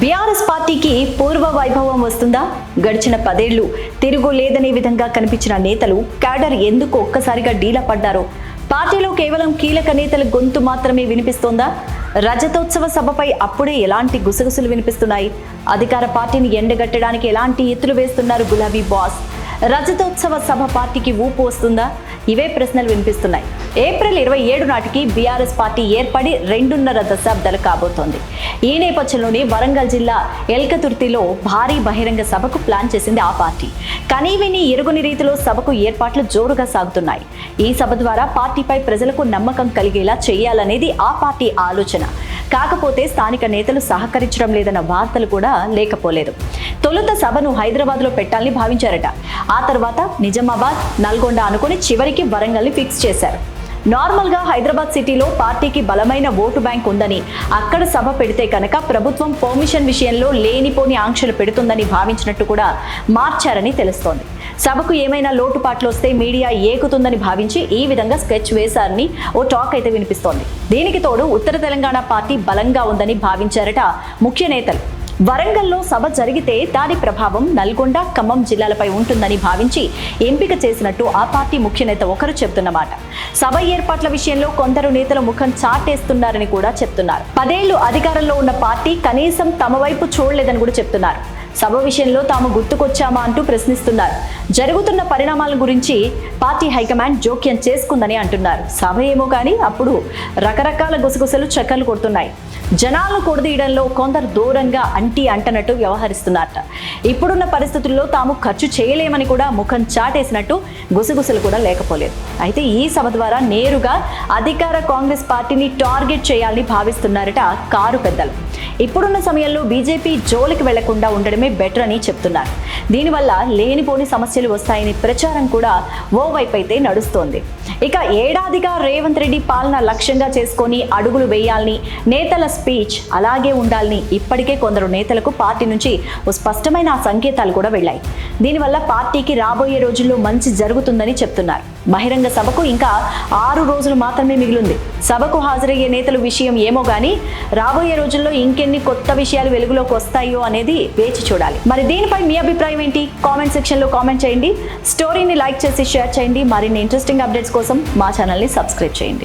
BRS పార్టీకి పూర్వ వైభవం వస్తుందా? గడిచిన పదేళ్ళు తిరుగు లేదనే విధంగా కనిపించిన నేతలు క్యాడర్ ఎందుకు ఒక్కసారిగా డీలా పడ్డారో? పార్టీలో కేవలం కీలక నేతల గొంతు మాత్రమే వినిపిస్తోందా? రజతోత్సవ సభపై అప్పుడే ఎలాంటి గుసగుసలు వినిపిస్తున్నాయి? అధికార పార్టీని ఎండగట్టడానికి ఎలాంటి ఎత్తులు వేస్తున్నారు గులాబీ బాస్? రజతోత్సవ సభ పార్టీకి ఊపు వస్తుందా? ఇవే ప్రశ్నలు వినిపిస్తున్నాయి. ఏప్రిల్ ఇరవై ఏడు నాటికి బీఆర్ఎస్ పార్టీ ఏర్పడి రెండున్నర దశాబ్దాలు కాబోతోంది. ఈ నేపథ్యంలోనే వరంగల్ జిల్లా ఎల్కతుర్తిలో భారీ బహిరంగ సభకు ప్లాన్ చేసింది ఆ పార్టీ. కనీవిని ఎరుగుని రీతిలో సభకు ఏర్పాట్లు జోరుగా సాగుతున్నాయి. ఈ సభ ద్వారా పార్టీపై ప్రజలకు నమ్మకం కలిగేలా చేయాలనేది ఆ పార్టీ ఆలోచన. కాకపోతే స్థానిక నేతలు సహకరించడం లేదన్న వార్తలు కూడా లేకపోలేదు. తొలుత సభను హైదరాబాద్లో పెట్టాలని భావించారట. ఆ తర్వాత నిజామాబాద్ నల్గొండ అనుకుని చివరికి వరంగల్ని ఫిక్స్ చేశారు. నార్మల్గా హైదరాబాద్ సిటీలో పార్టీకి బలమైన ఓటు బ్యాంక్ ఉందని అక్కడ సభ పెడితే కనుక ప్రభుత్వం పర్మిషన్ విషయంలో లేనిపోని ఆంక్షలు పెడుతుందని భావించినట్టు కూడా మార్చారని తెలుస్తోంది. సభకు ఏమైనా లోటుపాట్లు వస్తే మీడియా ఏకుతుందని భావించి ఈ విధంగా స్కెచ్ వేశారని ఓ టాక్ అయితే వినిపిస్తోంది. దీనికి తోడు ఉత్తర తెలంగాణ పార్టీ బలంగా ఉందని భావించారట ముఖ్య నేతలు. వరంగల్లో సభ జరిగితే దాని ప్రభావం నల్గొండ ఖమ్మం జిల్లాలపై ఉంటుందని భావించి ఎంపిక చేసినట్టు ఆ పార్టీ ముఖ్య నేత ఒకరు చెబుతున్నమాట. సభ ఏర్పాట్ల విషయంలో కొందరు నేతల ముఖం చాటేస్తున్నారని కూడా చెప్తున్నారు. పదేళ్ళు అధికారంలో ఉన్న పార్టీ కనీసం తమ వైపు చూడలేదని కూడా చెప్తున్నారు. సభ విషయంలో తాము గుర్తుకొచ్చామా అంటూ ప్రశ్నిస్తున్నారు. జరుగుతున్న పరిణామాల గురించి పార్టీ హైకమాండ్ జోక్యం చేసుకుందని అంటున్నారు. సభ ఏమో కానీ అప్పుడు రకరకాల గుసగుసలు చక్కర్లు కొడుతున్నాయి. జనాలను కొడదీయడంలో కొందరు దూరంగా అంటి అంటనట్టు వ్యవహరిస్తున్నారట. ఇప్పుడున్న పరిస్థితుల్లో తాము ఖర్చు చేయలేమని కూడా ముఖం చాటేసినట్టు గుసగుసలు కూడా లేకపోలేదు. అయితే ఈ సభ ద్వారా నేరుగా అధికార కాంగ్రెస్ పార్టీని టార్గెట్ చేయాలని భావిస్తున్నారట కారు పెద్దలు. ఇప్పుడున్న సమయంలో బీజేపీ జోలికి వెళ్ళకుండా ఉండడమే బెటర్ అని చెప్తున్నారు. దీనివల్ల లేనిపోని సమస్యలు వస్తాయని ప్రచారం కూడా ఓవైపు అయితే నడుస్తోంది. ఇక ఏడాదిగా రేవంత్ రెడ్డి పాలన లక్ష్యంగా చేసుకొని అడుగులు వేయాలని నేతల స్పీచ్ అలాగే ఉండాలని ఇప్పటికే కొందరు నేతలకు పార్టీ నుంచి ఓ స్పష్టమైన సంకేతాలు కూడా వెళ్ళాయి. దీనివల్ల పార్టీకి రాబోయే రోజుల్లో మంచి జరుగుతుందని చెప్తున్నారు. బహిరంగ సభకు ఇంకా ఆరు రోజులు మాత్రమే మిగిలింది. సభకు హాజరయ్యే నేతల విషయం ఏమో కానీ రాబోయే రోజుల్లో ఇంకెన్ని కొత్త విషయాలు వెలుగులోకి వస్తాయో అనేది వేచి చూడాలి. మరి దీనిపై మీ అభిప్రాయం ఏంటి? కామెంట్ సెక్షన్లో కామెంట్ చేయండి. స్టోరీని లైక్ చేసి షేర్ చేయండి. మరిన్ని ఇంట్రెస్టింగ్ అప్డేట్స్ కోసం మా ఛానల్ని సబ్స్క్రైబ్ చేయండి.